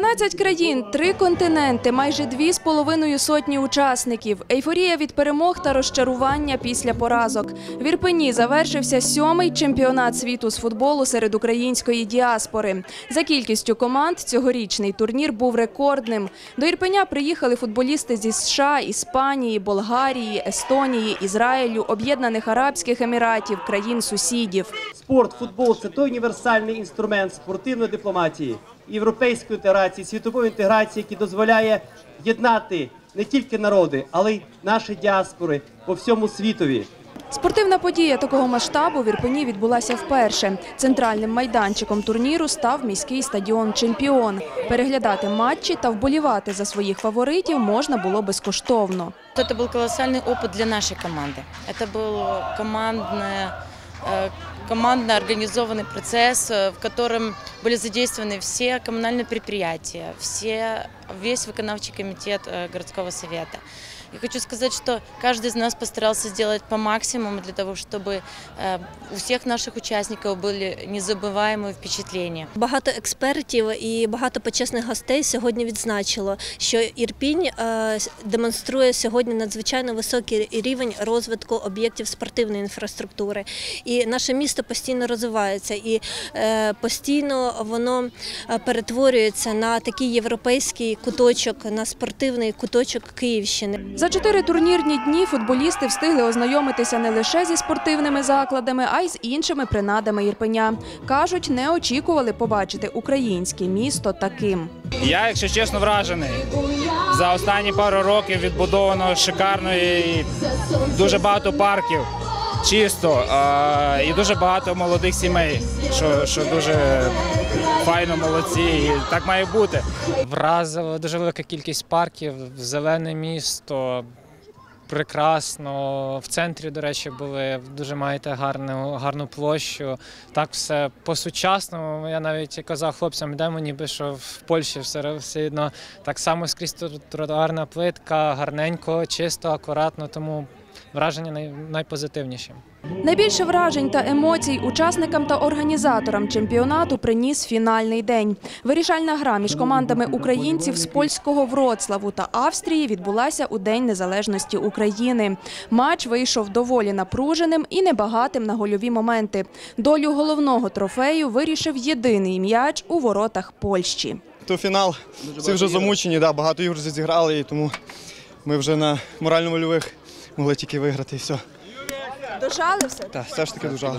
12 країн, три континенти, майже дві з половиною сотні учасників. Ейфорія від перемог та розчарування після поразок. В Ірпені завершився сьомий чемпіонат світу з футболу серед української діаспори. За кількістю команд цьогорічний турнір був рекордним. До Ірпеня приїхали футболісти зі США, Іспанії, Болгарії, Естонії, Ізраїлю, Об'єднаних Арабських Еміратів, країн сусідів. Спорт, футбол це той універсальний інструмент спортивної дипломатії, європейської інтеграції, світової інтеграції, який дозволяє єднати не тільки народи, але й наші діаспори по всьому світові. Спортивна подія такого масштабу в Ірпені відбулася вперше. Центральним майданчиком турніру став міський стадіон Чемпіон. Переглядати матчі та вболівати за своїх фаворитів можна було безкоштовно. Это был колоссальный опыт для нашей команды. Это был командный, э, Командно организованный процесс, э, в котором были задействованы все коммунальные предприятия, все, весь выполнявчий комитет э, городского совета. И хочу сказать, что каждый из нас постарался сделать по максимуму для того, чтобы э, у всех наших участников были незабываемые впечатления. Багато експертів і багато почесних гостей сьогодні відзначило, що Ірпінь е, с- демонструє сьогодні надзвичайно високий рівень розвитку об'єктів спортивної інфраструктури. І наше місто постійно розвивається, і е, постійно воно е, перетворюється на такий європейський куточок, на спортивний куточок Київщини. За чотири турнірні дні футболісти встигли ознайомитися не лише зі спортивними закладами, а й з іншими принадами Ірпеня. Кажуть, не очікували побачити українське місто таким. Я, якщо чесно, вражений. За останні пару років відбудовано шикарно і дуже багато парків, чисто а, і дуже багато молодих сімей, що, що дуже файно, молодці, і так має бути. Вразила дуже велика кількість парків, зелене місто. Прекрасно. В центрі, до речі, були дуже маєте гарну, гарну площу. Так все по-сучасному. Я навіть казав хлопцям, йдемо, ніби що в Польщі все, одно так само скрізь тротуарна плитка, гарненько, чисто, акуратно, тому враження най, найпозитивніші. Найбільше вражень та емоцій учасникам та організаторам чемпіонату приніс фінальний день. Вирішальна гра між командами українців з польського Вроцлаву та Австрії відбулася у День Незалежності України. Матч вийшов доволі напруженим і небагатим на гольові моменти. Долю головного трофею вирішив єдиний м'яч у воротах Польщі. То фінал. Всі вже замучені, да, багато ігор зіграли, і тому ми вже на морально-вольових могли тільки виграти і все. Дожали все? Так, все ж таки дуже.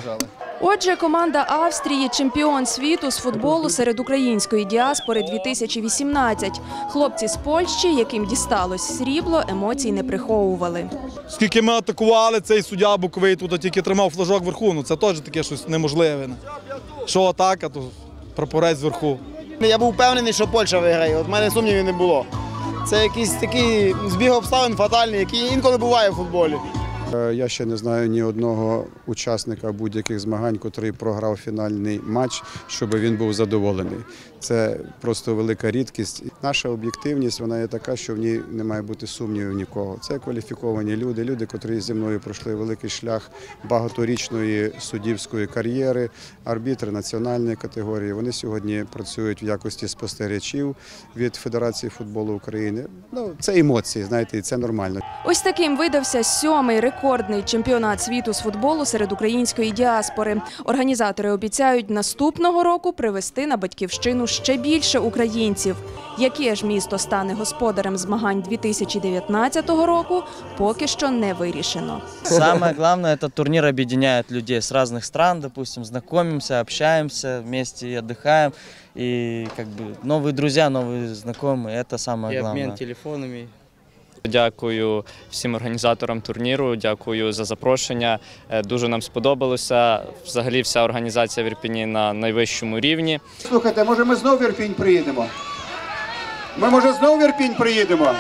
Отже, команда Австрії чемпіон світу з футболу серед української діаспори 2018. Хлопці з Польщі, яким дісталось срібло, емоцій не приховували. Скільки ми атакували, цей суддя боковий тут тільки тримав флажок вверху, ну це теж таке щось неможливе. Що атака, то прапорець зверху. Я був впевнений, що Польща виграє. От в мене сумнівів не було. Це якийсь такий збіг обставин фатальний, який інколи буває в футболі. Е, Я ще не знаю ні одного учасника будь-яких змагань, котрий програв фінальний матч, щоб він був задоволений. Це просто велика рідкість. Наша об'єктивність вона є така, що в ній не має бути сумнівів нікого. Це кваліфіковані люди, люди, котрі зі мною пройшли великий шлях багаторічної суддівської кар'єри, арбітри національної категорії. Вони сьогодні працюють в якості спостерігачів від Федерації футболу України. Ну це емоції, знаєте, і це нормально. Ось таким видався сьомий рекордний чемпіонат світу з футболу серед української діаспори. Організатори обіцяють наступного року привезти на батьківщину ще більше українців. Яке ж місто стане господарем змагань 2019 року, поки що не вирішено. Самое главное, этот турнир объединяет людей с разных стран, допустим, знакомимся, общаемся, вместе отдыхаем. И как бы новые друзья, новые знакомые, это самое главное. телефонами. Дякую всім організаторам турніру, дякую за запрошення. Е, Дуже нам сподобалося. Взагалі, вся організація в Ірпіні на найвищому рівні. Слухайте, може ми знову в Ірпінь приїдемо? Ми може знову в Ірпінь приїдемо?